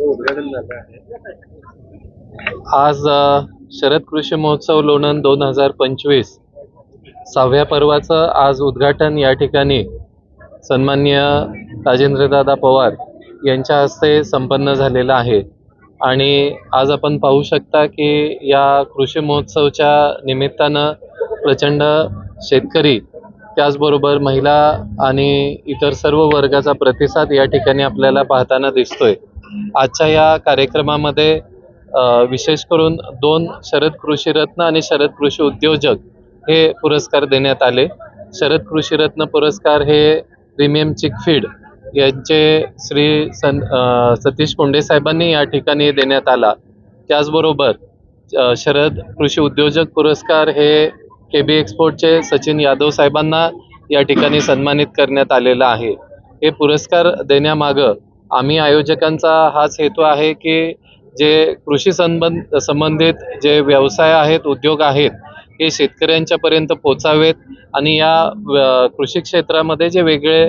उद्घाटन झालं आहे आज शरद कृषी महोत्सव लोणंद दोन हजार पंचवीस. सहाव्या पर्वाचं आज उद्घाटन या ठिकाणी सन्माननीय राजेंद्रदादा पवार यांच्या हस्ते संपन्न झालेलं आहे. आणि आज आपण पाहू शकता की या कृषी महोत्सवच्या निमित्तानं प्रचंड शेतकरी त्याचबरोबर महिला आणि इतर सर्व वर्गाचा प्रतिसाद या ठिकाणी आपल्याला पाहताना दिसतोय. आजच्या या कार्यक्रमामध्ये विशेष करून दोन शरद कृषी रत्न आणि शरद कृषी उद्योजक हे पुरस्कार देण्यात आले. शरद कृषी रत्न पुरस्कार हे प्रीमियम चिकफीड यांचे श्री सन सतीश कोंडे साहेबांनी या ठिकाणी देण्यात आला. त्याचबरोबर शरद कृषी उद्योजक पुरस्कार हे के बी एक्सपोर्टचे सचिन यादव साहेबांना या ठिकाणी सन्मानित करण्यात आलेलं आहे. हे पुरस्कार देण्यामागं आम्ही आयोजकांचा हाच हेतू आहे की जे कृषी संबंध संबंधित जे व्यवसाय आहेत उद्योग आहेत हे शेतकऱ्यांच्यापर्यंत पोचावेत आणि या कृषी क्षेत्रामध्ये जे वेगळे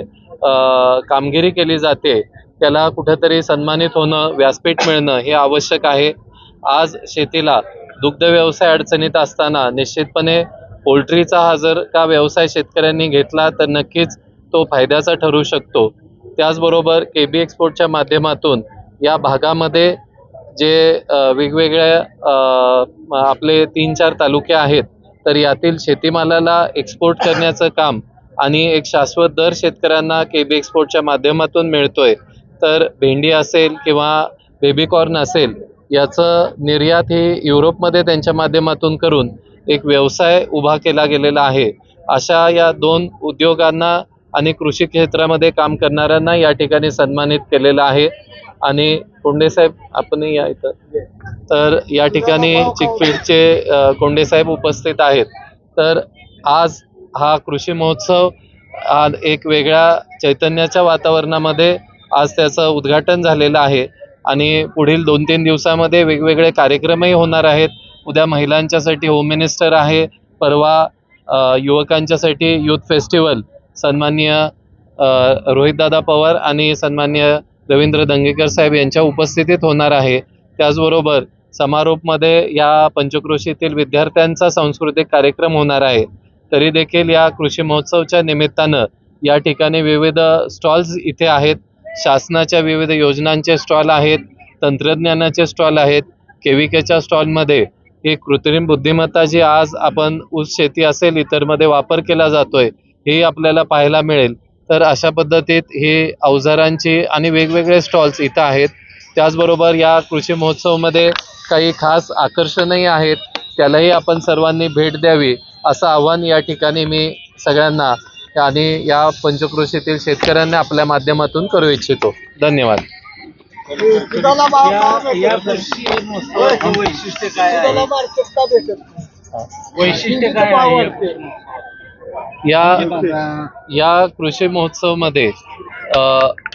कामगिरी केली जाते त्याला कुठंतरी सन्मानित होणं व्यासपीठ मिळणं हे आवश्यक आहे. आज शेतीला दुग्ध व्यवसाय अडचणीत असताना निश्चितपणे पोल्ट्रीचा हा जर का व्यवसाय शेतकऱ्यांनी घेतला तर नक्कीच तो फायद्याचा ठरू शकतो. त्याचबरोबर के बी एक्सपोर्टच्या माध्यमातून या भागामध्ये जे वेगवेगळ्या आपले तीन चार तालुके आहेत तर यातील शेतीमालाला एक्सपोर्ट करण्याचं काम आणि एक शाश्वत दर शेतकऱ्यांना के बी एक्सपोर्टच्या माध्यमातून मिळतोय. तर भेंडी असेल किंवा बेबीकॉर्न असेल याचं निर्यात ही युरोपमध्ये त्यांच्या माध्यमातून करून एक व्यवसाय उभा केला गेलेला आहे. अशा या दोन उद्योगांना आणि कृषी क्षेत्रामध्ये काम करणाऱ्यांना या ठिकाणी सन्मानित केलेलं आहे. आणि कोंडेसाहेब आपणही आपण या इथं. तर या ठिकाणी चिकफीडचे कोंडेसाहेब उपस्थित आहेत. तर आज हा कृषी महोत्सव आज एक वेगळ्या चैतन्याच्या वातावरणामध्ये आज त्याचं उद्घाटन झालेलं आहे. आणि पुढील दोन तीन दिवसामध्ये वेगवेगळे कार्यक्रमही होणार आहेत. उद्या महिलांच्यासाठी होम मिनिस्टर आहे परवा युवकांच्यासाठी युथ फेस्टिवल सन्मान्य रोहितदादा पवार आणि सन्मान्य रवींद्र दंगेकर साहेब यांच्या उपस्थितीत होणार आहे. त्याचबरोबर समारोपमध्ये या पंचक्रोशीतील विद्यार्थ्यांचा सांस्कृतिक कार्यक्रम होणार आहे. तरी देखील या कृषी महोत्सवच्या निमित्तानं या ठिकाणी विविध स्टॉल्स इथे आहेत. शासनाच्या विविध योजनांचे स्टॉल आहेत तंत्रज्ञानाचे स्टॉल आहेत. केविकेच्या स्टॉलमध्ये ही कृत्रिम बुद्धिमत्ता जी आज आपण ऊस शेती असेल इतरमध्ये वापर केला जातोय हे आपल्याला पाहायला मिळेल. तर अशा पद्धतीत हे अवजारांची आणि वेगवेगळे स्टॉल्स इथं आहेत. त्याचबरोबर या कृषी महोत्सवमध्ये काही खास आकर्षणही आहेत. त्यालाही आपण सर्वांनी भेट द्यावी असं आव्हान या ठिकाणी मी सगळ्यांना आणि या पंचकृषीतील शेतकऱ्यांना आपल्या माध्यमातून करू इच्छितो. धन्यवाद. या या कृषी महोत्सवाचं वैशिष्ट्य काय आहे वैशिष्ट्य काय आहे या म्हणजे या कृषी महोत्सवमध्ये अ,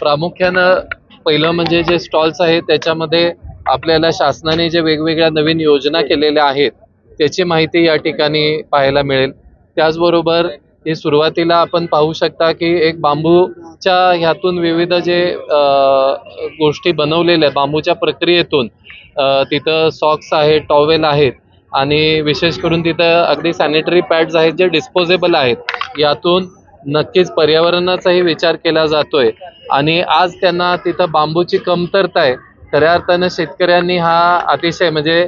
प्रामुख्यानं पहिलं म्हणजे जे स्टॉल्स आहेत त्याच्यामध्ये आपल्याला शासनाने जे वेगवेगळ्या नवीन योजना केलेल्या आहेत त्याची माहिती या ठिकाणी पाहायला मिळेल. त्याचबरोबर हे सुरुवातीला आपण पाहू शकता की एक बांबूच्या ह्यातून विविध जे गोष्टी बनवलेल्या बांबूच्या प्रक्रियेतून तिथं सॉक्स आहेत टॉवेल आहेत आणि विशेष करून तिथं अगदी सॅनिटरी पॅड्स आहेत जे डिस्पोजेबल आहेत. यातून नक्कीच पर्यावरणाचाही विचार केला जातोय. आणि आज त्यांना तिथं बांबूची कमतरता आहे. खऱ्या अर्थानं शेतकऱ्यांनी हा अतिशय म्हणजे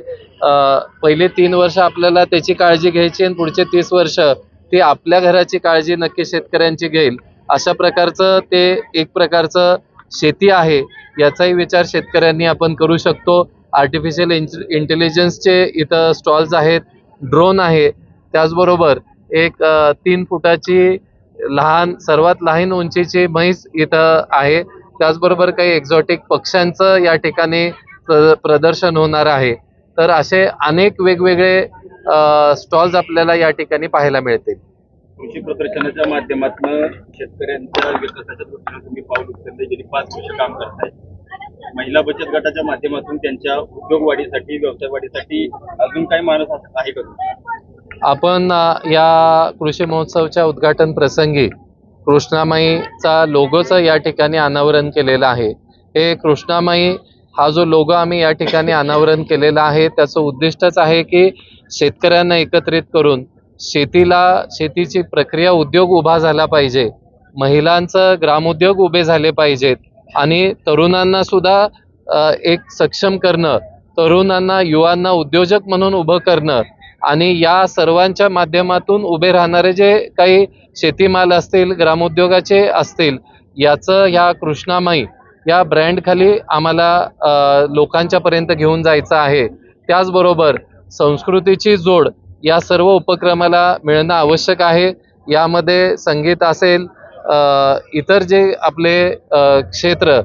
पहिले तीन वर्ष आपल्याला त्याची काळजी घ्यायची आणि पुढचे तीस वर्ष ती आपल्या घराची काळजी नक्की शेतकऱ्यांची घेईल. अशा प्रकारचं ते एक प्रकारचं शेती आहे याचाही विचार शेतकऱ्यांनी आपण करू शकतो. आर्टिफिशियल इंटेलिजन्सचे इथं स्टॉल्स आहेत ड्रोन आहे. त्याचबरोबर एक तीन फुटाची लहान सर्वात लहान उंचीची म्हैस इथं आहे. त्याचबरोबर काही एक्झॉटिक पक्ष्यांचं या ठिकाणी प्रदर्शन होणार आहे. तर असे अनेक वेगवेगळे स्टॉल्स आपल्याला या ठिकाणी पाहायला मिळतील. कृषी प्रदर्शनाच्या माध्यमातून शेतकऱ्यांच्या विकासाच्या दृष्टीने तुम्ही पाऊल उचलले गेली पाच वर्ष काम करताय. महिला बचत गटाच्या माध्यमातून त्यांच्या उद्योग वाढीसाठी व्यवसाय वाढीसाठी अजून काही माणूस आहे का? आपण या कृषी महोत्सवच्या उद्घाटन प्रसंगी कृष्णामाईचा लोगोचं या ठिकाणी अनावरण केलेलं आहे. हे कृष्णामाई हा जो लोगो आम्ही या ठिकाणी अनावरण केलेला आहे त्याचं उद्दिष्टच आहे की शेतकऱ्यांना एकत्रित करून शेतीला शेतीची प्रक्रिया उद्योग उभा झाला पाहिजे. महिलांचं ग्रामोद्योग उभे झाले पाहिजेत. आणि तरुणांना सुद्धा एक सक्षम करणं तरुणांना युवांना उद्योजक म्हणून उभं करणं आणि या सर्वांच्या माध्यमातून उभे राहणारे जे काही शेतीमाल असतील ग्रामोद्योगाचे असतील याचं ह्या कृष्णामाई या ब्रँडखाली आम्हाला लोकांच्यापर्यंत लोकांच्या पर्यंत घेऊन जायचं आहे. त्याचबरोबर संस्कृतीची जोड या सर्व उपक्रमाला मिळणं आवश्यक आहे. यामध्ये संगीत असेल इतर जे आपले क्षेत्र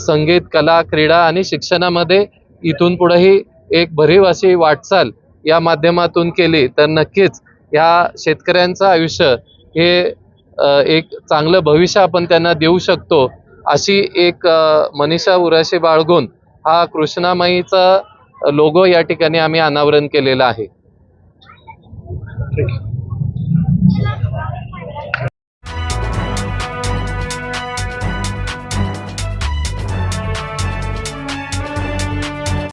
संगीत कला क्रीडा आणि शिक्षणामध्ये इथून पुढेही एक भरीव अशी वाटचाल या माध्यमातून केली तर नक्कीच ह्या शेतकऱ्यांचं आयुष्य हे एक चांगलं भविष्य आपण त्यांना देऊ शकतो अशी एक मनीषा उराशी बाळगून हा कृष्णामाईचा लोगो या ठिकाणी आम्ही अनावरण केलेला आहे ठीक आहे.